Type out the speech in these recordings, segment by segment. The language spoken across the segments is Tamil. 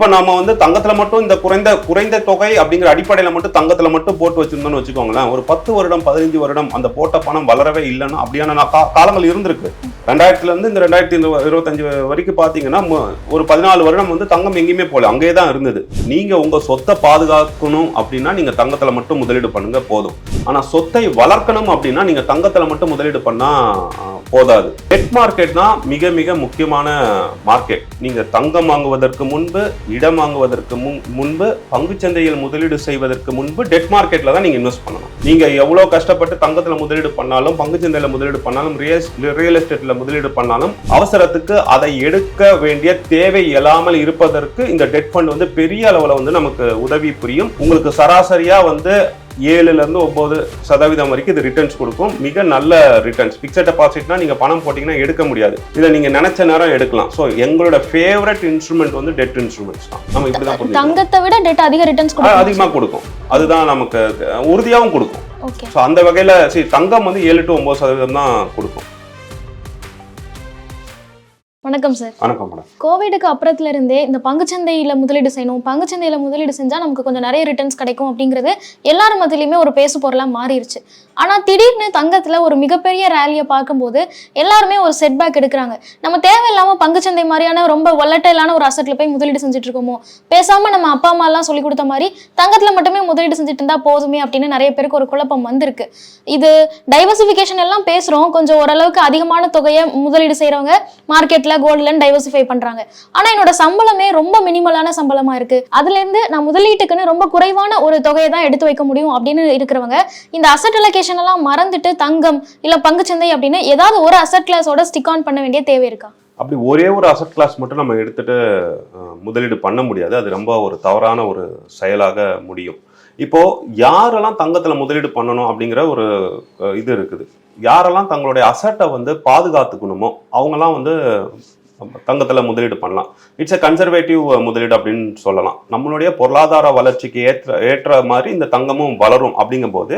இப்போ நம்ம வந்து தங்கத்தில் மட்டும் இந்த குறைந்த குறைந்த தொகை அப்படிங்கிற அடிப்படையில் மட்டும் தங்கத்தில் மட்டும் போட்டு வச்சிருந்தோம்னு வச்சுக்கோங்களேன். ஒரு பத்து வருடம் பதினஞ்சு வருடம் அந்த போட்ட பணம் வளரவே இல்லைன்னா அப்படியான கா- காலங்கள் இருந்திருக்கு. ரெண்டாயிரத்துலேருந்து இந்த ரெண்டாயிரத்தி இருபத்தஞ்சு வரைக்கும் பார்த்தீங்கன்னா ஒரு பதினாலு வருடம் வந்து தங்கம் எங்கேயுமே போகல. அங்கேயே தான் இருந்தது. நீங்கள் உங்கள் சொத்தை பாதுகாக்கணும் அப்படின்னா நீங்கள் தங்கத்தில் மட்டும் முதலீடு பண்ணுங்க போதும். ஆனால் சொத்தை வளர்க்கணும் அப்படின்னா நீங்கள் தங்கத்தில் மட்டும் முதலீடு பண்ணால் போதாது. டெட் மார்க்கெட் தான் மிக மிக முக்கியமான மார்க்கெட் நீங்க தங்கம் வாங்குவதற்கு முன்பு இடம் வாங்குவதற்கு முன்- முன்பு பங்குச்சந்தையில் முதலீடு செய்வதற்கு முன்பு டெட் மார்க்கெட்ல தான் நீங்க இன்வெஸ்ட் பண்ணணும். நீங்க எவ்வளவு கஷ்டப்பட்டு தங்கத்துல முதலீடு பண்ணாலும் பங்குச்சந்தையில முதலீடு பண்ணாலும் ரியல் எஸ்டேட்ல முதலீடு பண்ணாலும் அவசரத்துக்கு அதை எடுக்க வேண்டிய தேவை இல்லாமல் இருப்பதற்கு இந்த டெட் ஃபண்ட் வந்து பெரிய அளவுல வந்து நமக்கு உதவி புரியும். உங்களுக்கு சராசரியா வந்து ஏழுல இருந்து ஒன்பது சதவீதம் வரைக்கும் இது ரிட்டர்ன்ஸ் கொடுக்கும். மிக நல்ல ரிட்டர்ன்ஸ் பிக்சட் டெபாசிட்னா நீங்க பணம் போட்டீங்கன்னா எடுக்க முடியாது. இதை நீங்க நினைச்ச நேரம் எடுக்கலாம். ஸோ எங்களோட ஃபேவரட் இன்ஸ்ட்ருமெண்ட் வந்து டெட் இன்ஸ்ட்ருமெண்ட்ஸ் தான். நம்ம இப்படிதான் புரிஞ்சுக்கணும். தங்கத்தை விட டெட் அதிக ரிட்டர்ன்ஸ் ஆ, கொடுக்கும் அதிகமா கொடுக்கும். அதுதான் நமக்கு அஹ், உறுதியாவும் கொடுக்கும். ஸோ அந்த வகையில சரி தங்கம் வந்து ஏழு டு ஒன்பது சதவீதம் தான் கொடுக்கும். வணக்கம் சார் வணக்கம் மேடம் கோவிடுக்கு அப்புறத்துல இருந்தே இந்த பங்குச்சந்தையில முதலீடு செய்யணும் பங்குச்சந்தையில முதலீடு செஞ்சா நமக்கு கொஞ்சம் நிறைய ரிட்டர்ன்ஸ் கிடைக்கும் அப்படிங்கிறது எல்லார் மத்தியிலுமே ஒரு பேசு பொருளா மாறிடுச்சு ஆனா திடீர்னு தங்கத்துல ஒரு மிகப்பெரிய ரேலியை பார்க்கும்போது எல்லாருமே ஒரு செட்பேக் எடுக்கிறாங்க. நம்ம தேவையில்லாம பங்குச்சந்தை மாதிரியான ரொம்ப ஒலட்டைலான ஒரு அசட்ல போய் முதலீடு செஞ்சுட்டு இருக்கோமோ? பேசாம நம்ம அப்பா அம்மா எல்லாம் சொல்லி கொடுத்த மாதிரி தங்கத்துல மட்டுமே முதலீடு செஞ்சுட்டு இருந்தா போதுமே அப்படின்னு நிறைய பேருக்கு ஒரு குழப்பம் வந்திருக்கு. இது டைவர்சிஃபிகேஷன் எல்லாம் பேசுறோம். கொஞ்சம் ஓரளவுக்கு அதிகமான தொகையை முதலீடு செய்றவங்க மார்க்கெட்ல கோல்டுலன்னு டைவர்சிஃபை பண்றாங்க. ஆனா என்னோட சம்பளமே ரொம்ப மினிமலான சம்பளமா இருக்கு. அதுல இருந்து நான் முதலீட்டுக்குன்னு ரொம்ப குறைவான ஒரு தொகையை தான் எடுத்து வைக்க முடியும் அப்படின்னு இருக்கிறவங்க இந்த அசட் அலோகேஷன் எல்லாம் மறந்துட்டு தங்கம் இல்ல பங்குச்சந்தை அப்படின்னு ஏதாவது ஒரு அசட் கிளாஸோட ஸ்டிக் ஆன் பண்ண வேண்டிய தேவை இருக்கா? அப்படி ஒரே ஒரு அசட் கிளாஸ் மட்டும் நம்ம எடுத்துட்டு முதலீடு பண்ண முடியாது. அது ரொம்ப ஒரு தவறான ஒரு செயலாக முடியும். இப்போ யாரெல்லாம் தங்கத்துல முதலீடு பண்ணணும் அப்படிங்கிற ஒரு இது இருக்குது. யாரெல்லாம் தங்களுடைய அசட்டை வந்து பாதுகாத்துக்கணுமோ அவங்கெல்லாம் வந்து தங்கத்தில் முதலீடு பண்ணலாம். இட்ஸ் எ கன்சர்வேட்டிவ் முதலீடு அப்படின்னு சொல்லலாம். நம்மளுடைய பொருளாதார வளர்ச்சிக்கு ஏற்ற ஏற்ற மாதிரி இந்த தங்கமும் வளரும் அப்படிங்கும்போது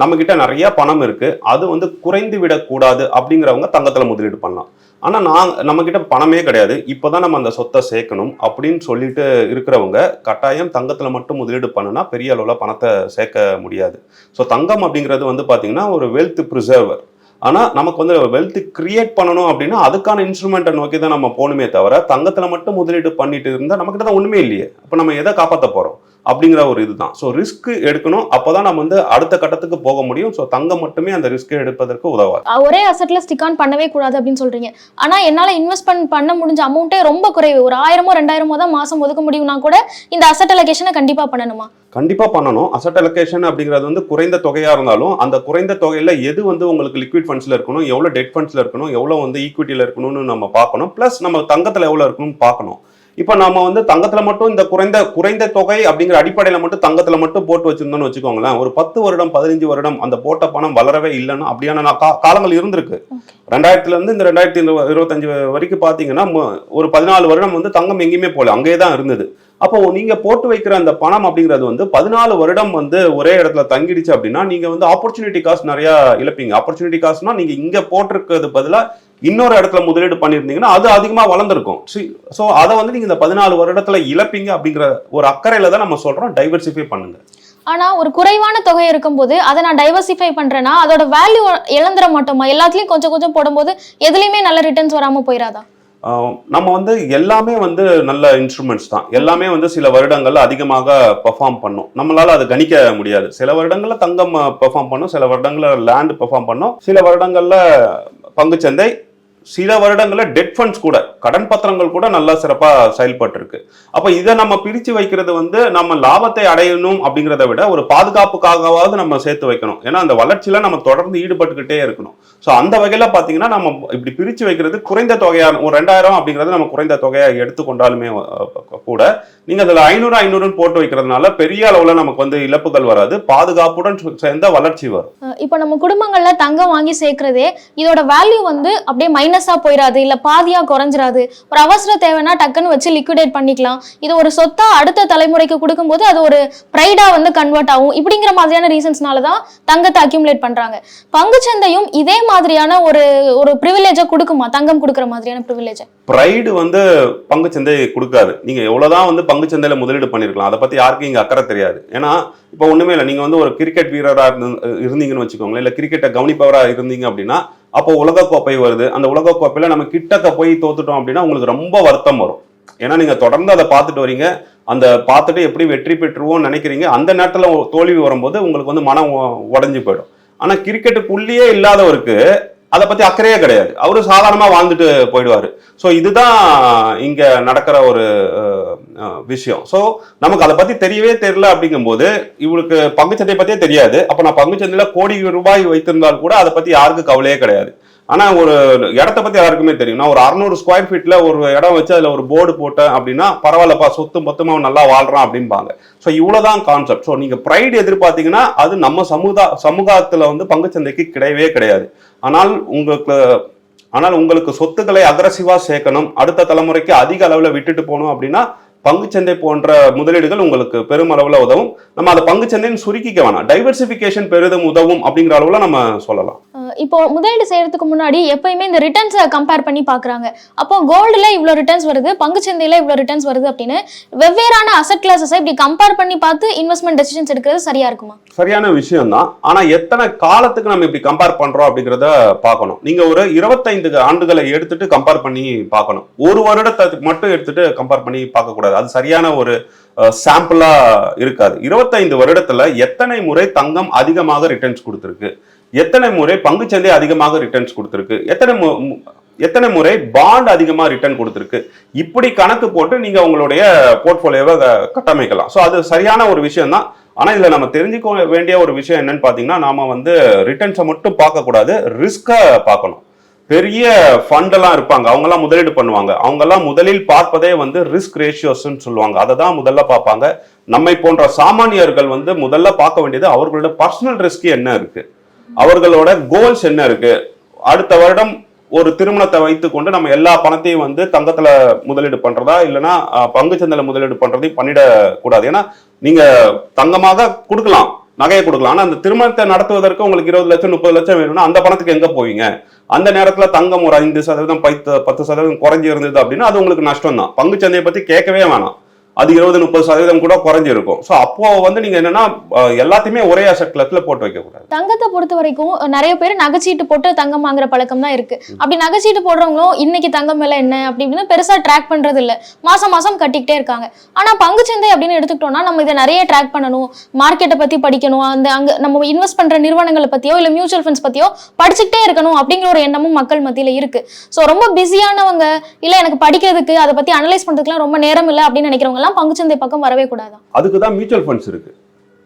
நம்மக்கிட்ட கிட்ட நிறைய பணம் இருக்குது அது வந்து குறைந்து விடக்கூடாது அப்படிங்கிறவங்க தங்கத்தில் முதலீடு பண்ணலாம். ஆனால் நான் நம்மக்கிட்ட பணமே கிடையாது. இப்போ தான் நம்ம அந்த சொத்தை சேர்க்கணும் அப்படின்னு சொல்லிட்டு இருக்கிறவங்க கட்டாயம் தங்கத்தில் மட்டும் முதலீடு பண்ணுனா பெரிய அளவில் பணத்தை சேர்க்க முடியாது. ஸோ தங்கம் அப்படிங்கிறது வந்து பார்த்திங்கன்னா ஒரு வெல்த் ப்ரிசர்வர் ஆனால் நமக்கு வந்து வெல்த் கிரியேட் பண்ணணும் அப்படின்னா அதுக்கான இன்ஸ்ட்ருமெண்ட்டை நோக்கி தான் நம்ம போகணுமே தவிர தங்கத்தில் மட்டும் முதலீடு பண்ணிட்டு இருந்தால் நம்மக்கிட்ட தான் ஒன்றுமே இல்லையே. அப்போ நம்ம எதை காப்பாற்ற போகிறோம் அப்படிங்கிற ஒரு இதுதான். ஸோ ரிஸ்க் எடுக்கணும். அப்பதான் நம்ம வந்து அடுத்த கட்டத்துக்கு போக முடியும். ஸோ தங்கம் மட்டுமே அந்த ரிஸ்க் எடுப்பதற்கு உதவாது. ஒரே அசட்ல ஸ்டிக் ஆன் பண்ணவே கூடாது அப்படின்னு சொல்றீங்க. ஆனா என்னால இன்வெஸ்ட்மெண்ட் பண்ண முடிஞ்ச அமௌண்ட்டே ரொம்ப குறைவு. ஒரு ஆயிரமோ ரெண்டாயிரமோ தான் மாசம் ஒதுக்க முடியும்னா கூட இந்த அசட் அலோகேஷனை கண்டிப்பா பண்ணணுமா? கண்டிப்பா பண்ணணும். அசட் அலோகேஷன் அப்படிங்கிறது வந்து குறைந்த தொகையா இருந்தாலும் அந்த குறைந்த தொகையில எது வந்து உங்களுக்கு லிக்விட் ஃபண்ட்ஸ்ல இருக்கணும் எவ்வளவு டெட் ஃபண்ட்ஸ்ல இருக்கணும் எவ்வளவு வந்து ஈக்விட்டியில இருக்கணும்னு நம்ம பார்க்கணும். பிளஸ் நம்ம தங்கத்துல எவ்வளவு இருக்கணும்னு பார்க்கணும். இப்போ நம்ம வந்து தங்கத்துல மட்டும் இந்த குறைந்த குறைந்த தொகை அப்படிங்கிற அடிப்படையில மட்டும் தங்கத்துல மட்டும் போட்டு வச்சிருந்தோம்னு வச்சுக்கோங்களேன். ஒரு பத்து வருடம் பதினஞ்சு வருடம் அந்த போட்ட பணம் வளரவே இல்லைன்னா அப்படியான காலங்கள் இருந்திருக்கு. ரெண்டாயிரத்துல இருந்து இந்த ரெண்டாயிரத்தி இருபத்தஞ்சு வரைக்கும் பாத்தீங்கன்னா மு- ஒரு பதினாலு வருடம் வந்து தங்கம் எங்கேயுமே போல அங்கேயே தான் இருந்தது. அப்போ நீங்க போட்டு வைக்கிற அந்த பணம் அப்படிங்கிறது வந்து பதினாலு வருடம் வந்து ஒரே இடத்துல தங்கிடுச்சு அப்படின்னா நீங்க வந்து ஆப்பர்ச்சுனிட்டி காஸ்ட் நிறைய இழப்பீங்க. ஆப்பர்ச்சுனிட்டி காஸ்ட்னா நீங்க இங்க போட்டிருக்கிறது பதிலா இன்னொரு இடத்துல முதலீடு பண்ணியிருந்தீங்கன்னா அது அதிகமா வளர்ந்துருக்கும். ஸோ அதை வந்து நீங்க இந்த பதினாலு வருடத்துல இழப்பீங்க அப்படிங்கிற ஒரு அக்கறையில தான் நம்ம சொல்றோம். டைவர்சிஃபை பண்ணுங்க. ஆனா ஒரு குறைவான தொகை இருக்கும்போது அதை நான் டைவர்சிஃபை பண்றேன்னா அதோட வேல்யூ இழந்துட மாட்டோமா? எல்லாத்துலயும் கொஞ்சம் கொஞ்சம் போடும்போது எதுலயுமே நல்ல ரிட்டர்ன்ஸ் வராம போயிடாதா நம்ம வந்து எல்லாமே வந்து நல்ல இன்ஸ்ட்ருமெண்ட்ஸ் தான். எல்லாமே வந்து சில வருடங்கள்ல அதிகமாக பெர்ஃபார்ம் பண்ணும். நம்மளால அது கணிக்க முடியாது. சில வருடங்கள்ல தங்கம் பெர்ஃபார்ம் பண்ணும். சில வருடங்கள்ல லேண்ட் பெர்ஃபார்ம் பண்ணும். சில வருடங்கள்ல பங்குச்சந்தை சில வருடங்களில் டெட் ஃபண்ட்ஸ் கூட கடன் பத்திரங்கள் கூட நல்லா சிறப்பா செயல்பட்டு இருக்கு இதை நம்ம பிரிச்சு வைக்கிறது வந்து நம்ம லாபத்தை அடையணும் அப்படிங்கிறத விட ஒரு பாதுகாப்புக்காகவாவது நம்ம சேர்த்து வைக்கணும். ஏன்னா அந்த வளர்ச்சியில நம்ம தொடர்ந்து ஈடுபட்டுக்கிட்டே இருக்கணும். ஸோ அந்த வகையில பாத்தீங்கன்னா நம்ம இப்படி பிரிச்சு வைக்கிறது குறைந்த தொகையாக ஒரு ரெண்டாயிரம் அப்படிங்கிறது நம்ம குறைந்த தொகையாக எடுத்துக்கொண்டாலுமே கூட நீங்க அதில் ஐநூறு ஐநூறுன்னு போட்டு வைக்கிறதுனால பெரிய அளவுல நமக்கு வந்து இழப்புகள் வராது. பாதுகாப்புடன் சேர்ந்த வளர்ச்சி வரும். இப்போ நம்ம குடும்பங்கள்ல தங்கம் வாங்கி சேர்க்கிறதே இதோட வேல்யூ வந்து அப்படியே மைனஸ் மைனஸா போயிடாது இல்ல பாதியா குறைஞ்சிராது ஒரு அவசர தேவைன்னா டக்குன்னு வச்சு லிக்விடேட் பண்ணிக்கலாம். இது ஒரு சொத்தா அடுத்த தலைமுறைக்கு கொடுக்கும்போது அது ஒரு ப்ரைடா வந்து கன்வெர்ட் ஆகும். இப்படிங்கிற மாதிரியான ரீசன்ஸ்னால தான் தங்கத்தை அக்யூமுலேட் பண்றாங்க. பங்குச்சந்தையும் இதே மாதிரியான ஒரு ஒரு ப்ரிவிலேஜை கொடுக்குமா? தங்கம் கொடுக்குற மாதிரியான ப்ரிவிலேஜை ப்ரைடு வந்து பங்குச்சந்தை கொடுக்காது. நீங்க எவ்வளவுதான் வந்து பங்குச்சந்தையில முதலீடு பண்ணிருக்கலாம். அதை பத்தி யாருக்கும் இங்க அக்கறை தெரியாது. ஏன்னா இப்போ ஒன்றுமே இல்லை. நீங்கள் வந்து ஒரு கிரிக்கெட் வீரராக இருந்து- இருந்தீங்கன்னு வச்சுக்கோங்களேன். இல்லை கிரிக்கெட்டை கவனிப்பவராக இருந்தீங்க அப்படின்னா அப்போ உலகக்கோப்பை வருது. அந்த உலகக்கோப்பையில் நம்ம கிட்டக்க போய் தோத்துட்டோம் அப்படின்னா உங்களுக்கு ரொம்ப வருத்தம் வரும். ஏன்னா நீங்கள் தொடர்ந்து அதை பார்த்துட்டு வரீங்க. அந்த பார்த்துட்டு எப்படி வெற்றி பெற்றுவோம்னு நினைக்கிறீங்க. அந்த நேரத்தில் தோல்வி வரும்போது உங்களுக்கு வந்து மனம் உடஞ்சி போயிடும். ஆனால் கிரிக்கெட்டுக்குள்ளேயே இல்லாதவருக்கு அதை பத்தி அக்கறையே கிடையாது. அவரு சாதாரணமா வாழ்ந்துட்டு போயிடுவாரு. ஸோ இதுதான் இங்க நடக்கிற ஒரு விஷயம். ஸோ நமக்கு அதை பத்தி தெரியவே தெரியல அப்படிங்கும்போது இவளுக்கு பங்குச்சந்தை பத்தியே தெரியாது. அப்ப நான் பங்குச்சந்தையில கோடி ரூபாய் வைத்திருந்தால் கூட அதை பத்தி யாருக்கும் கவலையே கிடையாது. ஆனால் ஒரு இடத்த பற்றி யாருக்குமே தெரியும். நான் ஒரு அறநூறு ஸ்கொயர் ஃபீட்டில் ஒரு இடம் வச்சு அதில் ஒரு போர்டு போட்டேன் அப்படின்னா பரவாயில்லப்பா சொத்து மொத்தமாக அவன் நல்லா வாழ்கிறான் அப்படிம்பாங்க. ஸோ இவ்வளோதான் கான்செப்ட் ஸோ நீங்கள் ப்ரைடு எதிர்பார்த்தீங்கன்னா அது நம்ம சமுதா சமூகத்தில் வந்து பங்குச்சந்தைக்கு கிடையவே கிடையாது. ஆனால் உங்களுக்கு ஆனால் உங்களுக்கு சொத்துக்களை அக்ரஸிவாக சேர்க்கணும். அடுத்த தலைமுறைக்கு அதிக அளவில் விட்டுட்டு போகணும் அப்படின்னா பங்குச்சந்தை போன்ற முதலீடுகள் உங்களுக்கு பெருமளவுல உதவும். நம்ம அதை பங்குச்சந்தைன்னு சுருக்கிக்க வேணாம். டைவர்சிபிகேஷன் பெரிதும் உதவும் அப்படிங்கிற அளவுல நம்ம சொல்லலாம். இப்போ முதலீடு செய்யறதுக்கு முன்னாடி எப்பயுமே இந்த ரிட்டர்ன்ஸை கம்பேர் பண்ணி பார்க்குறாங்க. அப்போ கோல்டுல இவ்வளோ ரிட்டர்ன்ஸ் வருது பங்குச்சந்தையில இவ்வளோ ரிட்டர்ன்ஸ் வருது அப்படின்னு வெவ்வேறான அசட் கிளாஸஸை இப்படி கம்பேர் பண்ணி பார்த்து இன்வெஸ்ட்மெண்ட் டெசிஷன்ஸ் எடுக்கிறது சரியா இருக்குமா? சரியான விஷயம் தான் ஆனா எத்தனை காலத்துக்கு நம்ம இப்படி கம்பேர் பண்றோம் அப்படிங்கிறத பார்க்கணும். நீங்க ஒரு இருபத்தைந்து ஆண்டுகளை எடுத்துட்டு கம்பேர் பண்ணி பார்க்கணும். ஒரு வருடத்தை மட்டும் எடுத்துட்டு கம்பேர் பண்ணி பார்க்க இருக்காது. அது சரியான ஒரு சாம்பிளா இருக்காது. இருபத்தைந்து வருடத்துல எத்தனை முறை தங்கம் அதிகமாக ரிட்டர்ன்ஸ் கொடுத்துருக்கு? எத்தனை முறை பங்குச்சந்தை அதிகமாக ரிட்டர்ன்ஸ் கொடுத்துருக்கு? எத்தனை எத்தனை முறை பாண்ட் அதிகமாக ரிட்டர்ன் கொடுத்துருக்கு? இப்படி கணக்கு போட்டு நீங்க உங்களுடைய போர்ட்ஃபோலியோவை கட்டமைக்கலாம். ஸோ அது சரியான ஒரு விஷயம் தான் ஆனால் இதில் நம்ம தெரிஞ்சுக்க வேண்டிய ஒரு விஷயம் என்னன்னு பார்த்தீங்கன்னா நாம வந்து ரிட்டர்ன்ஸை மட்டும் பார்க்கக்கூடாது ரிஸ்க்கை ரிஸ்கை பார்க்கணும். பெரிய ஃபண்டெல்லாம் இருப்பாங்க. அவங்க எல்லாம் முதலீடு பண்ணுவாங்க. அவங்க எல்லாம் முதலில் பார்ப்பதே வந்து ரிஸ்க் ரேஷியோஸ்ன்னு சொல்லுவாங்க. அதை தான் முதல்ல பார்ப்பாங்க. நம்மை போன்ற சாமானியர்கள் வந்து முதல்ல பார்க்க வேண்டியது அவர்களோட பர்சனல் ரிஸ்க் என்ன இருக்கு? அவர்களோட கோல்ஸ் என்ன இருக்கு? அடுத்த வருடம் ஒரு திருமணத்தை வைத்துக்கொண்டு நம்ம எல்லா பணத்தையும் வந்து தங்கத்துல முதலீடு பண்றதா? இல்லைன்னா அஹ், பங்குச்சந்தையில முதலீடு பண்றதையும் பண்ணிடக்கூடாது. ஏன்னா நீங்க தங்கமாக கொடுக்கலாம். நகையை கொடுக்கலாம். ஆனா அந்த திருமணத்தை நடத்துவதற்கு உங்களுக்கு இருபது லட்சம் முப்பது லட்சம் வேணும்னா அந்த பணத்துக்கு எங்க போவீங்க? அந்த நேரத்தில் தங்கம் ஒரு ஐந்து சதவீதம் பத்து பத்து சதவீதம் குறைஞ்சி இருந்தது அப்படின்னா அது உங்களுக்கு நஷ்டம் தான் பங்குச்சந்தையை பற்றி கேட்கவே வேணாம். அது இருபது முப்பது சதவீதம் கூட குறைஞ்சிருக்கும். ஸோ அப்போ வந்து நீங்க என்னன்னா எல்லாத்தையுமே ஒரே அசட் கிளப்ல போட்டு வைக்க கூடாது. தங்கத்தை பொறுத்த வரைக்கும் நிறைய பேர் நகைச்சீட்டு போட்டு தங்கம் வாங்குற பழக்கம் தான் இருக்கு. அப்படி நகைச்சீட்டு போடுறவங்களும் இன்னைக்கு தங்கம் விலை என்ன? அப்படி இப்படின்னு பெருசா ட்ராக் பண்றது இல்ல மாசம் மாசம் கட்டிக்கிட்டே இருக்காங்க. ஆனா பங்குச்சந்தை அப்படின்னு எடுத்துக்கிட்டோம்னா நம்ம இதை நிறைய ட்ராக் பண்ணணும். மார்க்கெட்டை பத்தி படிக்கணும். அந்த அங்க நம்ம இன்வெஸ்ட் பண்ற நிறுவனங்களை பத்தியோ இல்ல மியூச்சுவல் ஃபண்ட்ஸ் பத்தியோ படிச்சுக்கிட்டே இருக்கணும் அப்படிங்கிற ஒரு எண்ணமும் மக்கள் மத்தியில இருக்கு. ஸோ ரொம்ப பிஸியானவங்க இல்ல எனக்கு படிக்கிறதுக்கு அதை பத்தி அனலைஸ் பண்றதுக்குலாம் ரொம்ப நேரம் இல்லை அப்படின்னு நினைக்கிறவங்க எல்லாம் பங்குச்சந்தை பக்கம் வரவே கூடாது? அதுக்கு தான் மியூச்சுவல் ஃபண்ட்ஸ் இருக்கு.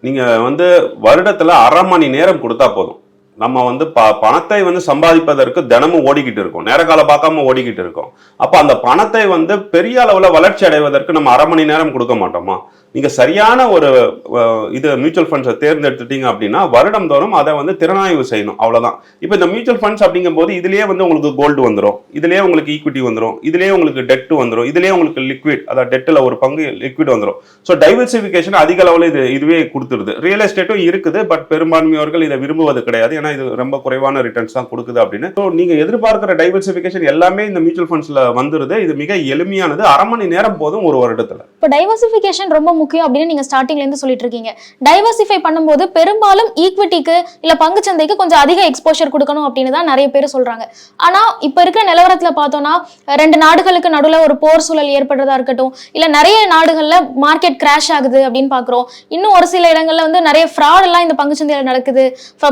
நீங்க வந்து வருடத்துல அரை மணி நேரம் கொடுத்தா போதும். நம்ம வந்து ப பணத்தை வந்து சம்பாதிப்பதற்கு தினமும் ஓடிக்கிட்டு இருக்கோம். நேர காலம் பார்க்காம ஓடிக்கிட்டு இருக்கோம். அப்போ அந்த பணத்தை வந்து பெரிய அளவில் வளர்ச்சி அடைவதற்கு நம்ம அரை மணி நேரம் கொடுக்க மாட்டோமா? நீங்கள் சரியான ஒரு இது மியூச்சுவல் ஃபண்ட்ஸை தேர்ந்தெடுத்துட்டீங்க அப்படின்னா வருடம் தோறும் அதை வந்து திறனாய்வு செய்யணும். அவ்வளோதான் இப்போ இந்த மியூச்சுவல் ஃபண்ட்ஸ் அப்படிங்கும்போது இதுலேயே வந்து உங்களுக்கு கோல்டு வந்துடும் இதுலேயே உங்களுக்கு ஈக்விட்டி வந்துடும் இதுலேயே உங்களுக்கு டெட் வந்துடும் இதுலேயே உங்களுக்கு லிக்விட் அதாவது டெட்டில் ஒரு பங்கு லிக்விட் வந்துடும் ஸோ டைவர்சிஃபிகேஷன் அதிக அளவில் இது இதுவே கொடுத்துருது. ரியல் எஸ்டேட்டும் இருக்குது பட் பெரும்பான்மையோர்கள் இதை விரும்புவது கிடையாது. ஏன்னா இது ரொம்ப குறைவான ரிட்டர்ன்ஸ் தான் கொடுக்குது அப்படின்னு. ஸோ நீங்கள் எதிர்பார்க்குற டைவர்சிஃபிகேஷன் எல்லாமே இந்த மியூச்சுவல் ஃபண்ட்ஸில் வந்துருது. இது மிக எளிமையானது. அரை மணி நேரம் போதும் ஒரு வருடத்தில். இப்போ டைவர்சிஃபிகேஷன் ரொம்ப முக்கியம் அப்படின்னு நீங்க ஸ்டார்டிங்ல இருந்து சொல்லிட்டு இருக்கீங்க டைவர்சிஃபை பண்ணும்போது பெரும்பாலும் ஈக்விட்டிக்கு இல்ல பங்குச்சந்தைக்கு கொஞ்சம் அதிக எக்ஸ்போஷர் கொடுக்கணும் அப்படின்னு தான் நிறைய பேர் சொல்றாங்க. ஆனா இப்ப இருக்கிற நிலவரத்துல பார்த்தோம்னா ரெண்டு நாடுகளுக்கு நடுவில் ஒரு போர் சூழல் ஏற்படுறதா இருக்கட்டும் இல்ல நிறைய நாடுகள்ல மார்க்கெட் கிராஷ் ஆகுது அப்படின்னு பாக்குறோம் இன்னும் ஒரு சில இடங்கள்ல வந்து நிறைய ஃப்ராட் எல்லாம் இந்த பங்குச்சந்தையில நடக்குது.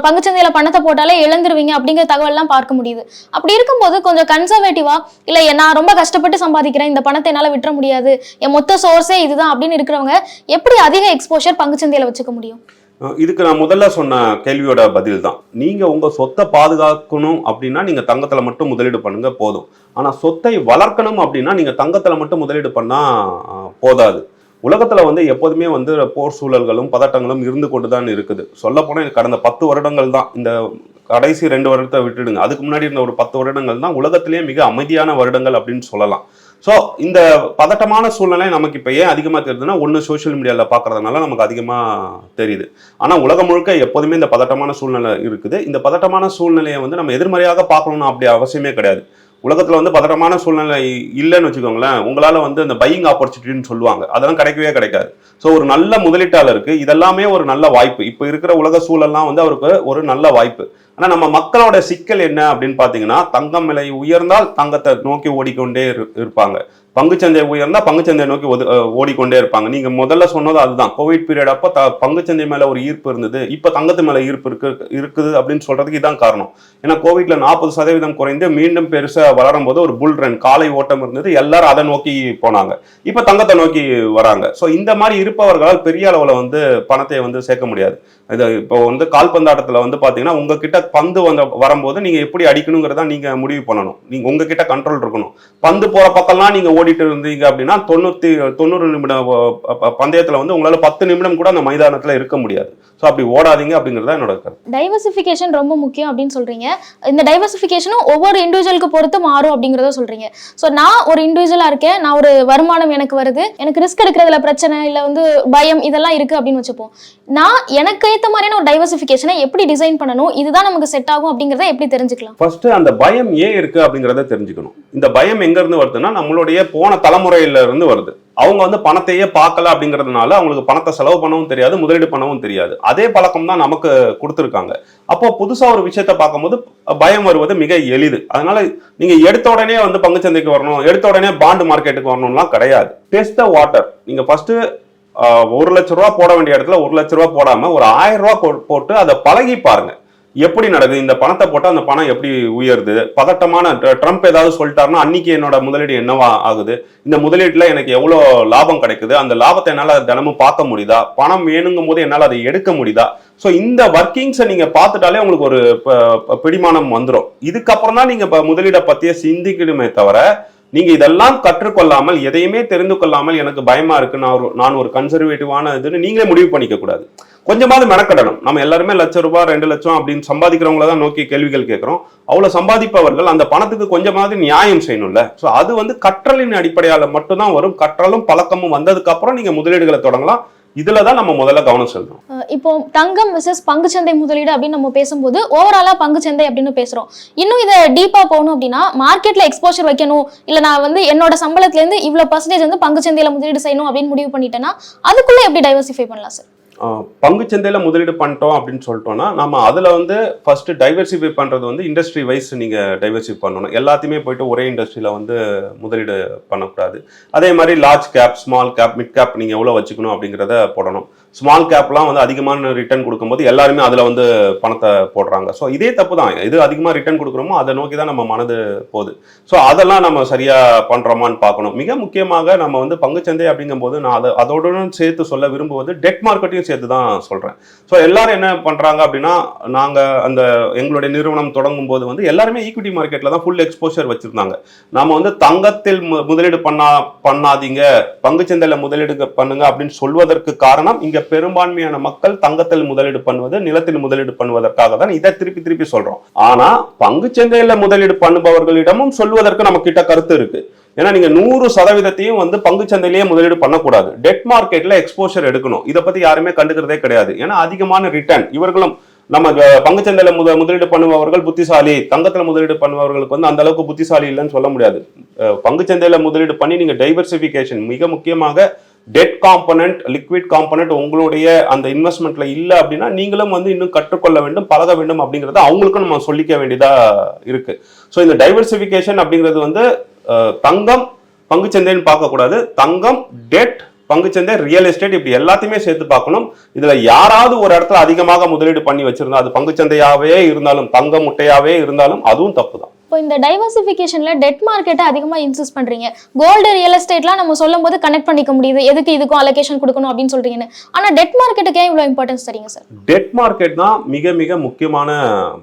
பங்குச்சந்தையில பணத்தை போட்டாலே இழந்துருவீங்க அப்படிங்கிற தகவல் எல்லாம் பார்க்க முடியுது. அப்படி இருக்கும்போது கொஞ்சம் கன்சர்வேட்டிவா இல்ல நான் ரொம்ப கஷ்டப்பட்டு சம்பாதிக்கிறேன் இந்த பணத்தை என்னால விட்டுற முடியாது. என் மொத்த சோர்ஸே இதுதான் அப்படின்னு இருக்கிறவங்க எப்படி அதிக எக்ஸ்போஷர் பங்குச்சந்தையில வச்சுக்க முடியும்? இதுக்கு நான் முதல்ல சொன்ன கேள்வியோட பதில் தான் நீங்க உங்க சொத்தை பாதுகாக்கணும் அப்படின்னா நீங்க தங்கத்துல மட்டும் முதலீடு பண்ணுங்க போதும். ஆனா சொத்தை வளர்க்கணும் அப்படின்னா நீங்க தங்கத்துல மட்டும் முதலீடு பண்ணா போதாது. உலகத்தில் வந்து எப்போதுமே வந்து போர் சூழல்களும் பதட்டங்களும் இருந்து கொண்டு தான் இருக்குது சொல்லப்போனால் கடந்த பத்து வருடங்கள் தான். இந்த கடைசி ரெண்டு வருடத்தை விட்டுடுங்க. அதுக்கு முன்னாடி இருந்த ஒரு பத்து வருடங்கள் தான் உலகத்திலேயே மிக அமைதியான வருடங்கள் அப்படின்னு சொல்லலாம். ஸோ இந்த பதட்டமான சூழ்நிலை நமக்கு இப்போ ஏன் அதிகமாக தெரியுதுன்னா ஒன்று சோஷியல் மீடியாவில் பார்க்கறதுனால நமக்கு அதிகமாக தெரியுது. ஆனால் உலகம் முழுக்க எப்போதுமே இந்த பதட்டமான சூழ்நிலை இருக்குது. இந்த பதட்டமான சூழ்நிலையை வந்து நம்ம எதிர்மறையாக பார்க்கணும்னு அப்படி அவசியமே கிடையாது. உலகத்தில் வந்து பதட்டமான சூழ்நிலை இல்லைன்னு வச்சுக்கோங்களேன் உங்களால் வந்து அந்த பையிங் ஆப்பர்ச்சுனிட்டின்னு சொல்லுவாங்க. அதெல்லாம் கிடைக்கவே கிடைக்காது. ஸோ ஒரு நல்ல முதலீட்டாளருக்கு இதெல்லாமே ஒரு நல்ல வாய்ப்பு. இப்போ இருக்கிற உலக சூழல்லாம் வந்து அவருக்கு ஒரு நல்ல வாய்ப்பு. ஆனால் நம்ம மக்களோட சிக்கல் என்ன அப்படின்னு பார்த்தீங்கன்னா தங்கம் விலை உயர்ந்தால் தங்கத்தை நோக்கி ஓடிக்கொண்டே இரு- இருப்பாங்க. பங்குச்சந்தை உயர்ந்தா பங்குச்சந்தை நோக்கி ஒது- ஓடிக்கொண்டே இருப்பாங்க. நீங்க முதல்ல சொன்னது அதுதான். கோவிட் பீரியட் அப்போ த பங்குச்சந்தை மேல ஒரு ஈர்ப்பு இருந்தது. இப்போ தங்கத்து மேல ஈர்ப்பு இருக்கு இருக்குது அப்படின்னு சொல்றதுக்கு இதான் காரணம். ஏன்னா கோவிட்ல நாற்பது சதவீதம் குறைந்து மீண்டும் பெருசா வளரும் போது ஒரு புல் ரன் காலை ஓட்டம் இருந்தது. எல்லாரும் அதை நோக்கி போனாங்க. இப்போ தங்கத்தை நோக்கி வராங்க. ஸோ இந்த மாதிரி இருப்பவர்களால் பெரிய அளவில் வந்து பணத்தை வந்து சேர்க்க முடியாது. இது இப்போ வந்து கால்பந்தாட்டத்தில் வந்து பார்த்தீங்கன்னா உங்ககிட்ட பந்து வந்து வரும்போது நீங்கள் எப்படி அடிக்கணுங்கிறத நீங்கள் முடிவு பண்ணணும். நீங்கள் உங்ககிட்ட கண்ட்ரோல் இருக்கணும். பந்து போகிற பக்கம்லாம் நீங்கள் ஓடிட்டு இருந்தீங்க அப்படின்னா தொண்ணூத்தி தொண்ணூறு நிமிடம் பந்தயத்துல வந்து உங்களால பத்து நிமிடம் கூட அந்த மைதானத்துல இருக்க முடியாது. ஸோ அப்படி ஓடாதீங்க அப்படிங்கிறது என்னோட கருத்து. டைவர்சிஃபிகேஷன் ரொம்ப முக்கியம் அப்படின்னு சொல்றீங்க. இந்த டைவர்சிஃபிகேஷனும் ஒவ்வொரு இண்டிவிஜுவலுக்கு பொறுத்து மாறும் அப்படிங்கிறத சொல்றீங்க. ஸோ நான் ஒரு இண்டிவிஜுவலா இருக்கேன். நான் ஒரு வருமானம் எனக்கு வருது. எனக்கு ரிஸ்க் எடுக்கிறதுல பிரச்சனை இல்லை வந்து பயம் இதெல்லாம் இருக்கு அப்படின்னு வச்சுப்போம். நான் எனக்கு ஏற்ற மாதிரியான ஒரு டைவர்சிஃபிகேஷனை எப்படி டிசைன் பண்ணணும்? இதுதான் நமக்கு செட் ஆகும் அப்படிங்கிறத எப்படி தெரிஞ்சுக்கலாம்? ஃபர்ஸ்ட் அந்த பயம் ஏன் இருக்கு அப்படிங்கிறத தெரிஞ்சுக்கணும். இந்த பயம் எங்க இருந்து வருதுன்னா நம்மளுடைய போன தலைமுறையில இருந்து வருது. அவங்க வந்து பணத்தையே பார்க்கல அப்படிங்கிறதுனால அவங்களுக்கு பணத்தை செலவு பண்ணவும் தெரியாது முதலீடு பண்ணவும் தெரியாது. அதே பழக்கம் தான் நமக்கு கொடுத்துருக்காங்க. அப்போ புதுசாக ஒரு விஷயத்த பார்க்கும்போது பயம் வருவது மிக எளிது. அதனால நீங்கள் எடுத்த உடனே வந்து பங்குச்சந்தைக்கு வரணும் எடுத்த உடனே பாண்டு மார்க்கெட்டுக்கு வரணும்லாம் கிடையாது. டெஸ்ட் த வாட்டர் நீங்கள் ஃபஸ்ட்டு ஒரு லட்ச ரூபா போட வேண்டிய இடத்துல ஒரு லட்ச ரூபா போடாமல் ஒரு ஆயிரம் ரூபா போட்டு அதை பழகி பாருங்கள் எப்படி நடக்குது? இந்த பணத்தை போட்டால் அந்த பணம் எப்படி உயருது? பதட்டமான ட்ரம்ப் ஏதாவது சொல்லிட்டாருன்னா அன்னைக்கு என்னோட முதலீடு என்னவா ஆகுது? இந்த முதலீட்டில் எனக்கு எவ்வளோ லாபம் கிடைக்குது? அந்த லாபத்தை என்னால் தினமும் பார்க்க முடியுதா? பணம் வேணுங்கும் போது என்னால் அதை எடுக்க முடியுதா? ஸோ இந்த ஒர்க்கிங்ஸை நீங்கள் பார்த்துட்டாலே உங்களுக்கு ஒரு ப- ப- பிடிமானம் வந்துடும் இதுக்கப்புறம் தான் நீங்கள் இப்போ முதலீடை பற்றியே சிந்திக்கணுமே தவிர நீங்க இதெல்லாம் கற்றுக்கொள்ளாமல் எதையுமே தெரிந்து கொள்ளாமல் எனக்கு பயமா இருக்கு நான் ஒரு நான் ஒரு கன்சர்வேட்டிவான இதுன்னு நீங்களே முடிவு பண்ணிக்க கூடாது. கொஞ்சமாவது மெனக்கடணும். நம்ம எல்லாருமே லட்சம் ரூபாய் ரெண்டு லட்சம் அப்படின்னு சம்பாதிக்கிறவங்கள தான் நோக்கி கேள்விகள் கேட்குறோம். அவ்வளோ சம்பாதிப்பவர்கள் அந்த பணத்துக்கு கொஞ்சமாவது நியாயம் செய்யணும்ல. ஸோ அது வந்து கற்றலின் அடிப்படையால் மட்டும்தான் வரும். கற்றலும் பழக்கமும் வந்ததுக்கப்புறம் நீங்கள் முதலீடுகளை தொடங்கலாம். இதுல தான் நம்ம முதல்ல கவனம் செலுத்தணும். இப்போ தங்கம் விசஸ் பங்குச்சந்தை முதலீடு அப்படின்னு நம்ம பேசும்போது ஓவராலா பங்குச்சந்தை அப்படின்னு பேசுறோம். இன்னும் இதை டீப்பா போகணும் அப்படின்னா மார்க்கெட்ல எக்ஸ்போஷர் வைக்கணும். இல்ல நான் வந்து என்னோட சம்பளத்துல இருந்து இவ்வளவு பர்சன்டேஜ் வந்து பங்குச்சந்தையில முதலீடு செய்யணும் அப்படின்னு முடிவு பண்ணிட்டேன்னா அதுக்குள்ள எப்படி டைவர்சிஃபை பண்ணலாம் சார் பங்குச்சந்தையில முதலீடு பண்ணிட்டோம் அப்படின்னு சொல்லிட்டோம்னா நம்ம அதில் வந்து ஃபஸ்ட்டு டைவர்சிஃபை பண்ணுறது வந்து இண்டஸ்ட்ரி வைஸ் நீங்கள் டைவர்சிஃபை பண்ணணும். எல்லாத்தையுமே போயிட்டு ஒரே இண்டஸ்ட்ரியில் வந்து முதலீடு பண்ணக்கூடாது. அதே மாதிரி large cap small cap mid cap நீங்கள் எவ்வளோ வச்சுக்கணும் அப்படிங்கிறத போடணும். ஸ்மால் கேப்லாம் வந்து அதிகமான ரிட்டர்ன் கொடுக்கும்போது எல்லாருமே அதில் வந்து பணத்தை போடுறாங்க. ஸோ இதே தப்பு தான் எது அதிகமாக ரிட்டர்ன் கொடுக்குறோமோ அதை நோக்கி தான் நம்ம மனது போகுது. ஸோ அதெல்லாம் நம்ம சரியாக பண்ணுறோமான்னு பார்க்கணும். மிக முக்கியமாக நம்ம வந்து பங்குச்சந்தை அப்படிங்கும்போது நான் அதை அதோட சேர்த்து சொல்ல விரும்புவது டெட் மார்க்கெட்டையும் சேர்த்து தான் சொல்கிறேன் ஸோ எல்லாரும் என்ன பண்ணுறாங்க அப்படின்னா நாங்கள் அந்த எங்களுடைய நிறுவனம் தொடங்கும் போது வந்து எல்லாருமே ஈக்விட்டி மார்க்கெட்டில் தான் ஃபுல் எக்ஸ்போஷர் வச்சுருந்தாங்க. நம்ம வந்து தங்கத்தில் மு- முதலீடு பண்ணா பண்ணாதீங்க. பங்குச்சந்தையில் முதலீடு பண்ணுங்க அப்படின்னு சொல்வதற்கு காரணம் இங்கே பெரும்பான்மையான மக்கள் தங்கத்தில் முதலீடு பண்ணுவது நிலத்தில் முதலீடு பண்ணுவதற்காக தான் இதை திருப்பி திருப்பி சொல்றோம். ஆனா பங்குச்சந்தையில முதலீடு பண்ணுபவர்களிடமும் சொல்வதற்கு நம்ம கிட்ட கருத்து இருக்கு. ஏன்னா நீங்க நூறு சதவீதத்தையும் வந்து பங்கு சந்தையிலேயே முதலீடு பண்ணக்கூடாது. டெட் மார்க்கெட்ல எக்ஸ்போஷர் எடுக்கணும். இதை பத்தி யாருமே கண்டுக்கிறதே கிடையாது. ஏன்னா அதிகமான ரிட்டர்ன் இவர்களும் நம்ம பங்கு பங்குச்சந்தையில முத முதலீடு பண்ணுபவர்கள் புத்திசாலி. தங்கத்துல முதலீடு பண்ணுபவர்களுக்கு வந்து அந்த அளவுக்கு புத்திசாலி இல்லைன்னு சொல்ல முடியாது. பங்கு பங்குச்சந்தையில முதலீடு பண்ணி நீங்க டைவர்சிஃபிகேஷன் மிக முக்கியமாக டெட் காம்பனண்ட் லிக்விட் காம்பனண்ட் உங்களுடைய அந்த இன்வெஸ்ட்மெண்ட்ல இல்லை அப்படின்னா நீங்களும் வந்து இன்னும் கற்றுக்கொள்ள வேண்டும் பழக வேண்டும் அப்படிங்கறத அவங்களுக்கும் நம்ம சொல்லிக்க வேண்டியதா இருக்கு. ஸோ இந்த டைவர்சிஃபிகேஷன் அப்படிங்கிறது வந்து தங்கம் பங்குச்சந்தைன்னு பார்க்கக்கூடாது. தங்கம் டெட் பங்குச்சந்தை ரியல் எஸ்டேட் இப்படி எல்லாத்தையுமே சேர்த்து பார்க்கணும். இதுல யாராவது ஒரு இடத்துல அதிகமாக முதலீடு பண்ணி வச்சிருந்தா அது பங்குச்சந்தையாகவே இருந்தாலும் தங்க முட்டையாகவே இருந்தாலும் அதுவும் தப்பு தான் இப்போ இந்த டைவர்சிஃபிகேஷன்ல டெட் மார்க்கெட்டை அதிகமா இன்சூஸ் பண்றீங்க. கோல்டு ரியல் எஸ்டேட்லாம் நம்ம சொல்லும் போது கனெக்ட் பண்ணிக்க முடியுது. எதுக்கு இதுக்கும் அலோகேஷன் கொடுக்கணும் அப்படின்னு சொல்றீங்கன்னு. ஆனா டெட் மார்க்கெட்டுக்கு ஏன் இவ்வளவு இம்பார்ட்டன்ஸ் தரீங்க சார் டெட் மார்க்கெட் தான் மிக மிக முக்கியமான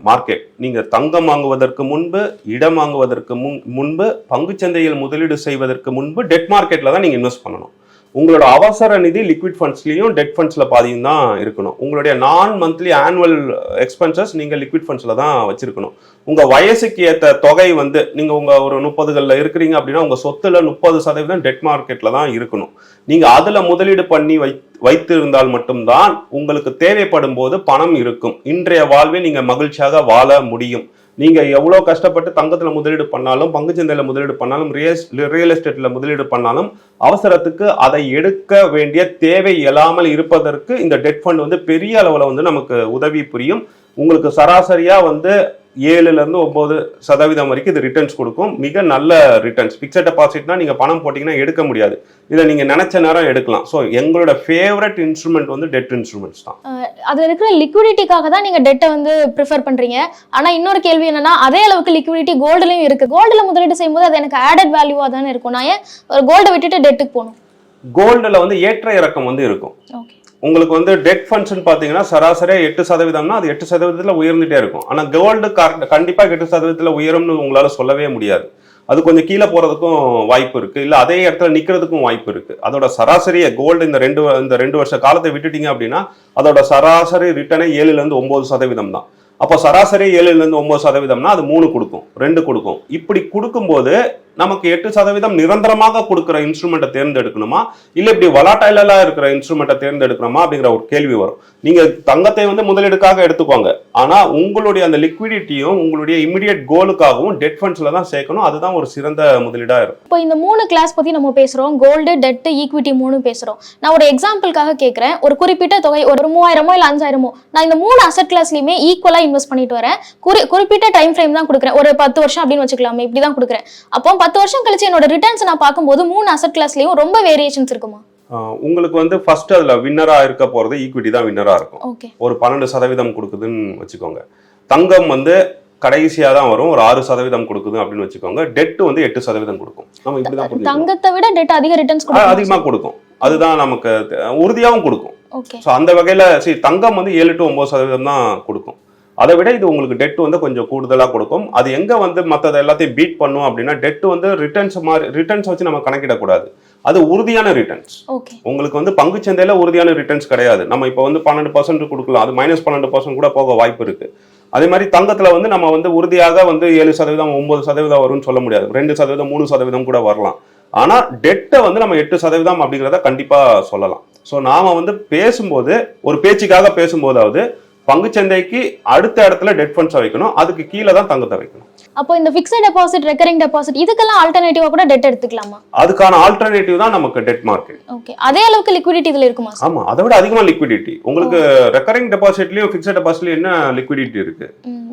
மார்க்கெட் நீங்க தங்கம் வாங்குவதற்கு முன்பு இடம் வாங்குவதற்கு முன் முன்பு பங்குச்சந்தையில் முதலீடு செய்வதற்கு முன்பு டெட் மார்க்கெட்ல தான் நீங்க இன்வெஸ்ட் பண்ணணும். உங்களோட அவசர நிதி லிக்விட் ஃபண்ட்ஸ்லையும் டெட் ஃபண்ட்ஸில் பாதியும் தான் இருக்கணும். உங்களுடைய நான் மந்த்லி ஆனுவல் எக்ஸ்பென்சஸ் நீங்கள் லிக்விட் ஃபண்ட்ஸில் தான் வச்சிருக்கணும். உங்கள் வயசுக்கு ஏற்ற தொகை வந்து நீங்கள் உங்கள் ஒரு முப்பதுகளில் இருக்கிறீங்க அப்படின்னா உங்கள் சொத்தில் முப்பது சதவீதம் டெட் மார்க்கெட்டில் தான் இருக்கணும். நீங்கள் அதில் முதலீடு பண்ணி வை வைத்திருந்தால் மட்டும்தான் உங்களுக்கு தேவைப்படும் போது பணம் இருக்கும். இன்றைய வாழ்வை நீங்கள் மகிழ்ச்சியாக வாழ முடியும். நீங்கள் எவ்வளோ கஷ்டப்பட்டு தங்கத்தில் முதலீடு பண்ணாலும் பங்குச்சந்தையில முதலீடு பண்ணாலும் ரியல் ரியல் எஸ்டேட்டில் முதலீடு பண்ணாலும் அவசரத்துக்கு அதை எடுக்க வேண்டிய தேவை இல்லாமல் இருப்பதற்கு இந்த டெட் ஃபண்ட் வந்து பெரிய அளவில் வந்து நமக்கு உதவி புரியும். உங்களுக்கு சராசரியாக வந்து ஏழுல இருந்து ஒன்பது சதவீதம் வரைக்கும் இது ரிட்டர்ன்ஸ் கொடுக்கும். மிக நல்ல ரிட்டர்ன்ஸ் பிக்சட் டெபாசிட்னா நீங்க பணம் போட்டீங்கன்னா எடுக்க முடியாது. இதை நீங்க நினைச்ச நேரம் எடுக்கலாம். ஸோ எங்களோட ஃபேவரட் இன்ஸ்ட்ருமெண்ட் வந்து டெட் இன்ஸ்ட்ருமெண்ட்ஸ் தான். அது இருக்கிற லிக்விடிட்டிக்காக தான் நீங்க டெட்டை வந்து ப்ரிஃபர் பண்றீங்க. ஆனா இன்னொரு கேள்வி என்னன்னா அதே அளவுக்கு லிக்விடிட்டி கோல்டுலயும் இருக்கு. கோல்டுல முதலீடு செய்யும்போது அது எனக்கு ஆடட் வேல்யூவா தானே இருக்கும். நான் ஏன் ஒரு கோல்டை விட்டுட்டு டெட்டுக்கு போகணும்? கோல்டுல வந்து ஏற்ற இறக்கம் வந்து இருக்கும். ஓகே உங்களுக்கு வந்து டெட் ஃபண்ட்ஸ்னு பார்த்தீங்கன்னா சராசரியாக எட்டு சதவீதம்னா அது எட்டு சதவீதத்தில் உயர்ந்துட்டே இருக்கும். ஆனால் கோல்டு கண்டிப்பாக எட்டு சதவீதத்தில் உயரும்னு உங்களால் சொல்லவே முடியாது. அது கொஞ்சம் கீழே போகிறதுக்கும் வாய்ப்பு இருக்குது இல்லை அதே இடத்துல நிற்கிறதுக்கும் வாய்ப்பு இருக்குது அதோட சராசரியை கோல்டு இந்த ரெண்டு இந்த ரெண்டு வருஷ காலத்தை விட்டுட்டீங்க அப்படின்னா அதோட சராசரி ரிட்டர்னே ஏழுலேருந்து ஒம்பது சதவீதம் தான். அப்போ சராசரி ஏழுலேருந்து ஒம்பது சதவீதம்னா அது மூணு கொடுக்கும் ரெண்டு கொடுக்கும். இப்படி கொடுக்கும்போது நமக்கு எட்டு சதவீதம் நிரந்தரமாக கொடுக்குற இன்ஸ்ட்ருமெண்ட்டை தேர்ந்தெடுக்கணுமா? இல்லை இப்படி வலாட்டைலா இருக்கிற இன்ஸ்ட்ருமெண்ட்டை தேர்ந்தெடுக்கணுமா அப்படிங்கிற ஒரு கேள்வி வரும். நீங்க தங்கத்தை வந்து முதலீடுக்காக எடுத்துக்கோங்க. ஆனா உங்களுடைய அந்த லிக்விடிட்டியும் உங்களுடைய இமிடியட் கோலுக்காகவும் டெட் ஃபண்ட்ஸ்ல தான் சேர்க்கணும். அதுதான் ஒரு சிறந்த முதலீடா இருக்கும். இப்போ இந்த மூணு கிளாஸ் பத்தி நம்ம பேசுறோம். கோல்டு டெட் ஈக்விட்டி மூணு பேசுறோம். நான் ஒரு எக்ஸாம்பிளுக்காக கேட்குறேன் ஒரு குறிப்பிட்ட தொகை ஒரு மூவாயிரமோ இல்ல அஞ்சாயிரமோ நான் இந்த மூணு அசட் கிளாஸ்லயுமே ஈக்குவலா இன்வெஸ்ட் பண்ணிட்டு வரேன். குறி குறிப்பிட்ட டைம் ஃப்ரேம் தான் கொடுக்குறேன். ஒரு பத்து வருஷம் அப்படின்னு வச்சுக்கலாமே இப்படி தான் கொடுக்குறேன். அப்போ பத்து வருஷம் கழிச்சு என்னோட ரிட்டர்ன்ஸ் நான் பார்க்கும்போது மூணு அசட் கிளாஸ்லயும் ரொம்ப வேரியேஷன்ஸ் இருக்குமா? உங்களுக்கு வந்து ஃபர்ஸ்ட் அதுல வின்னரா இருக்க போறது ஈக்விட்டி தான் வின்னரா இருக்கும். ஒரு பன்னெண்டு சதவீதம் கொடுக்குதுன்னு வச்சுக்கோங்க. தங்கம் வந்து கடைசியாக தான் வரும். ஒரு ஆறு சதவீதம் கொடுக்குது அப்படின்னு வச்சுக்கோங்க. டெட் வந்து எட்டு சதவீதம் கொடுக்கும். நம்ம இப்படி தான். தங்கத்தை விட டெட் அதிக ரிட்டர்ன்ஸ் கொடுக்கும். அதிகமா கொடுக்கும். அதுதான் நமக்கு உறுதியாவும் கொடுக்கும். ஸோ அந்த வகையில சரி தங்கம் வந்து ஏழு டு ஒன்பது சதவீதம் தான் கொடுக்கும். அதை விட இது உங்களுக்கு டெட் வந்து கொஞ்சம் கூடுதலா கொடுக்கும். அது எங்க வந்து மற்றது எல்லாத்தையும் பீட் பண்ணும் அப்படின்னா டெட் வந்து ரிட்டர்ன்ஸ் மாதிரி ரிட்டர்ன்ஸ் வச்சு நம்ம கணக்கிடக்கூடாது. அது உறுதியான ரிட்டர்ன்ஸ் உங்களுக்கு வந்து பங்குச்சந்தையில உறுதியான ரிட்டர்ன்ஸ் கிடையாது. நம்ம இப்போ வந்து பன்னெண்டு பர்சன்ட் கொடுக்கலாம். அது மைனஸ் பன்னெண்டு பர்சன்ட் கூட போக வாய்ப்பு இருக்கு. அதே மாதிரி தங்கத்துல வந்து நம்ம வந்து உறுதியாக வந்து ஏழு சதவீதம் ஒன்பது சதவீதம் வரும்னு சொல்ல முடியாது. ரெண்டு சதவீதம் மூணு சதவீதம் கூட வரலாம். ஆனா டெட்டை வந்து நம்ம எட்டு சதவீதம் அப்படிங்கிறத கண்டிப்பா சொல்லலாம். ஸோ நாம வந்து பேசும்போது ஒரு பேச்சுக்காக பேசும்போதாவது பங்குச்சந்தைக்கு அடுத்த இடத்துல டெட் ஃபண்ட்ஸை வைக்கணும். அதுக்கு கீழே தான் தங்கத்தை வைக்கணும். அப்போ இந்த ஃபிக்ஸட் டெபாசிட் ரெக்கரிங் டெபாசிட் இதுக்கெல்லாம் ஆல்டர்னேட்டிவா கூட டெட் எடுத்துக்கலாமா? அதுக்கான ஆல்டர்னேட்டிவ் தான் நமக்கு டெட் மார்க்கெட் ஓகே அதே அளவுக்கு லிக்விடிட்டி இதுல இருக்குமா ஆமா. அதை விட அதிகமா லிக்விடிட்டி உங்களுக்கு ரெக்கரிங் டெபாசிட்லயும் ஃபிக்ஸட் டெபாசிட்லயும் என்ன லிக்விடிட்டி இருக்கு?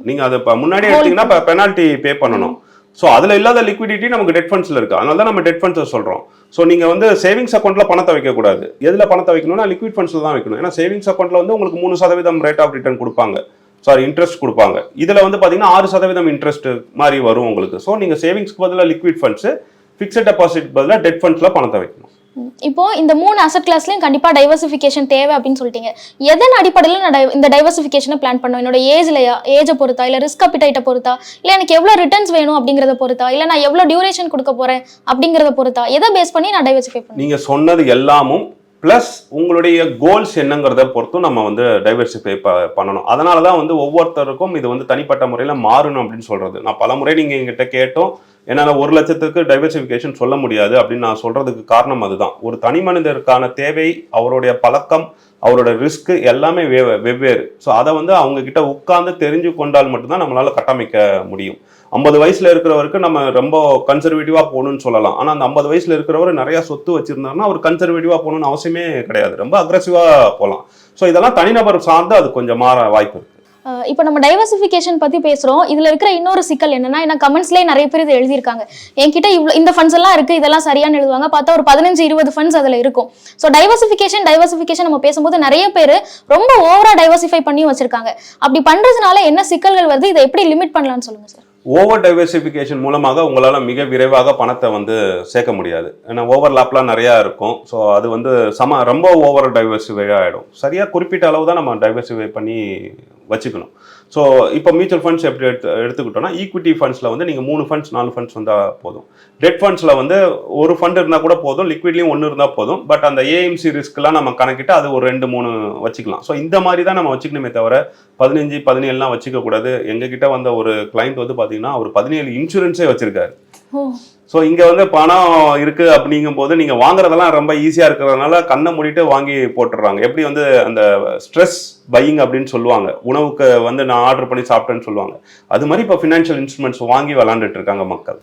நீங்க அதை முன்னாடி எடுத்தீங்கன்னா பெனால்ட்டி பே பண்ணணும். ஸோ அதில் இல்லாத லிக்விடிட்டி நமக்கு டெட் ஃபண்ட்ஸில் இருக்குது அதனால தான் நம்ம டெட் ஃபண்ட்ஸை சொல்கிறோம் ஸோ நீங்கள் வந்து சேவிங்ஸ் அக்கௌண்ட்டில் பணத்தை வைக்கக்கூடாது எதில் பணத்தை வைக்கணும்னா லிக்விட் ஃபண்ட்ஸில் தான் வைக்கணும். ஏன்னா சேவிங்ஸ் அக்கௌண்ட்ல வந்து உங்களுக்கு மூணு சதவீதம் ரேட் ஆஃப் ரிட்டர்ன் கொடுப்பாங்க. சாரி இன்ட்ரெஸ்ட் கொடுப்பாங்க. இதில் வந்து பார்த்தீங்கன்னா ஆறு சதவீதம் இன்ட்ரெஸ்ட் மாதிரி வரும் உங்களுக்கு. ஸோ நீங்கள் சேவிங்ஸ்க்கு பதிலாக லிக்விட் ஃபண்ட்ஸு ஃபிக்ஸட் டெபாசிட் பதிலாக டெட் ஃபண்ட்ஸில் பணத்தை வைக்கணும். இப்போ இந்த மூணு அசட் கிளாஸ்லயும் கண்டிப்பா டைவர்சிஃபிகேஷன் தேவை அப்படின்னு சொல்லிட்டீங்க. எதன் அடிப்படையில் நான் இந்த டைவர்சிஃபிகேஷனை பிளான் பண்ணுவேன் என்னோட ஏஜ்லயா ஏஜை பொறுத்தா இல்ல ரிஸ்க் அப்பிடைட்டை பொறுத்தா இல்ல எனக்கு எவ்வளவு ரிட்டர்ன்ஸ் வேணும் அப்படிங்கறத பொறுத்தா இல்ல நான் எவ்வளவு டியூரேஷன் கொடுக்க போறேன் அப்படிங்கறத பொறுத்தா எதை பேஸ் பண்ணி நான் டைவர்சிஃபை பண்ணுவேன் நீங்க சொன்னது எல்லாமும் ப்ளஸ் உங்களுடைய கோல்ஸ் என்னங்கிறத பொறுத்தும் நம்ம வந்து டைவர்சிஃபை பண்ணணும். அதனால தான் வந்து ஒவ்வொருத்தருக்கும் இது வந்து தனிப்பட்ட முறையில் மாறணும் அப்படின்னு சொல்கிறது நான் பல முறை நீங்கள் எங்கிட்ட கேட்டோம் என்னால் ஒரு லட்சத்துக்கு டைவர்சிஃபிகேஷன் சொல்ல முடியாது அப்படின்னு நான் சொல்கிறதுக்கு காரணம் அதுதான். ஒரு தனி மனிதருக்கான தேவை அவருடைய பழக்கம் அவரோட ரிஸ்க்கு எல்லாமே வெவ்வேறு. ஸோ அதை வந்து அவங்க கிட்ட உட்கார்ந்து தெரிஞ்சு கொண்டால் மட்டும்தான் நம்மளால் கட்டமைக்க முடியும். ஐம்பது வயசுல இருக்கிறவருக்கு நம்ம ரொம்ப கன்சர்வேட்டிவா போகணும்னு சொல்லலாம். ஆனா அந்த ஐம்பது வயசுல இருக்கிறவர் நிறைய சொத்து வச்சிருந்தாருன்னா அவர் கன்சர்வேட்டிவா போகணும்னு அவசியமே கிடையாது. ரொம்ப அக்ரஸிவா போகலாம். ஸோ இதெல்லாம் தனிநபர் சார்ந்து அது கொஞ்சம் மாற வாய்ப்பு இருக்கு. இப்போ நம்ம டைவர்சிஃபிகேஷன் பத்தி பேசுறோம். இதுல இருக்கிற இன்னொரு சிக்கல் என்னன்னா ஏன்னா கமெண்ட்ஸ்லயே நிறைய பேர் இது எழுதியிருக்காங்க. என்கிட்ட இவ்வளவு இந்த ஃபண்ட்ஸ் எல்லாம் இருக்கு இதெல்லாம் சரியான எழுதுவாங்க. பார்த்தா ஒரு பதினஞ்சு இருபது ஃபண்ட்ஸ் அதுல இருக்கும். ஸோ டைவர்சிஃபிகேஷன் டைவர்சிஃபிகேஷன் நம்ம பேசும்போது நிறைய பேர் ரொம்ப ஓவரா டைவர்சிஃபை பண்ணியும் வச்சிருக்காங்க. அப்படி பண்றதுனால என்ன சிக்கல்கள் வருது? இதை எப்படி லிமிட் பண்ணலாம்னு சொல்லுங்க சார் ஓவர் டைவர்சிஃபிகேஷன் மூலமாக உங்களால் மிக விரைவாக பணத்தை வந்து சேர்க்க முடியாது. ஏன்னா ஓவர்லாப்லாம் நிறையா இருக்கும். ஸோ அது வந்து சம ரொம்ப ஓவர் டைவர்சிஃபை ஆகிடும் சரியாக குறிப்பிட்ட அளவு தான் நம்ம டைவர்சிஃபை பண்ணி வச்சுக்கணும். ஸோ இப்போ மியூச்சுவல் ஃபண்ட்ஸ் எப்படி எடுத்து எடுத்துக்கிட்டோம்னா ஈக்விட்டி ஃபண்ட்ஸில் வந்து நீங்கள் மூணு ஃபண்ட்ஸ் நாலு ஃபண்ட்ஸ் வந்தால் போதும். டெட் ஃபண்ட்ஸில் வந்து ஒரு ஃபண்ட் இருந்தால் கூட போதும் லிக்விட்லேயும் ஒன்று இருந்தால் போதும். பட் அந்த ஏஎம்சி ரிஸ்க்லாம் நம்ம கணக்கிட்டு அது ஒரு ரெண்டு மூணு வச்சுக்கலாம். ஸோ இந்த மாதிரி தான் நம்ம வச்சுக்கணுமே தவிர பதினஞ்சு பதினேழுலாம் வச்சுக்க கூடாது எங்ககிட்ட வந்த ஒரு கிளைண்ட் வந்து பார்த்தீங்கன்னா ஒரு பதினேழு இன்சூரன்ஸே வச்சிருக்காரு. ஸோ இங்கே வந்து பணம் இருக்கு அப்படிங்கும்போது நீங்கள் வாங்குறதெல்லாம் ரொம்ப ஈஸியாக இருக்கிறதுனால கண்ணை மூடிட்டு வாங்கி போட்டுடுறாங்க. எப்படி வந்து அந்த ஸ்ட்ரெஸ் பையிங் அப்படின்னு சொல்லுவாங்க. உணவுக்கு வந்து நான் ஆர்டர் பண்ணி சாப்பிட்டேன்னு சொல்லுவாங்க. அது மாதிரி இப்போ ஃபினான்ஷியல் இன்ஸ்ட்ருமெண்ட்ஸ் வாங்கி விளாண்டுட்டு இருக்காங்க மக்கள்.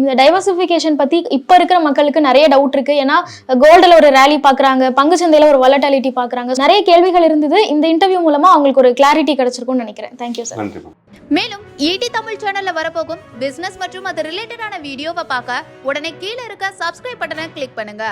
இந்த டைவர்சிஃபிகேஷன் பத்தி இப்ப இருக்கிற மக்களுக்கு நிறைய டவுட் இருக்கு. ஏன்னா கோல்டுல ஒரு ரேலி பாக்குறாங்க பங்கு சந்தையில ஒரு வொலட்டாலிட்டி பாக்குறாங்க. நிறைய கேள்விகள் இருந்தது. இந்த இன்டர்வியூ மூலமா அவங்களுக்கு ஒரு கிளாரிட்டி கிடைச்சிருக்கும்னு நினைக்கிறேன். தேங்க்யூ சார் நன்றி மேலும் ஈடி தமிழ் சேனல்ல வரப்போகும் பிசினஸ் மற்றும் அது ரிலேட்டடான வீடியோவை பார்க்க உடனே கீழே இருக்க சப்ஸ்கிரைப் பட்டனை கிளிக் பண்ணுங்க.